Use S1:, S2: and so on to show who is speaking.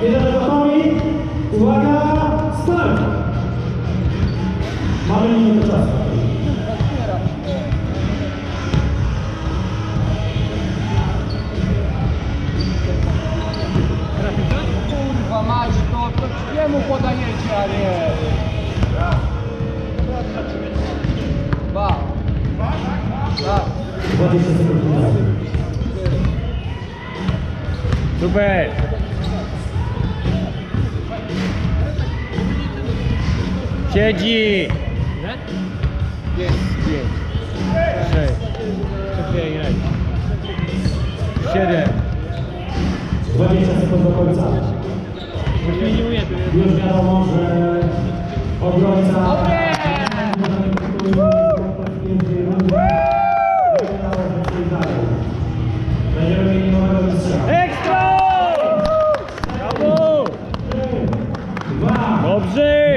S1: Bierzemy gotowi. Uwaga, start. Mamy minutę czasu.
S2: Kurwa mać, to, to jemu podajecie, a nie. Dwa. Tak.
S1: 20 sekund.
S3: Super! Siedzi!
S2: Pięć, pięć.
S3: Sześć. Cztery. Siedem.
S1: 20 sekund do końca. Już wiadomo, że obrońca... Będziemy mieli nowego mistrza.
S3: Ekstra! Brawo! Dobrze!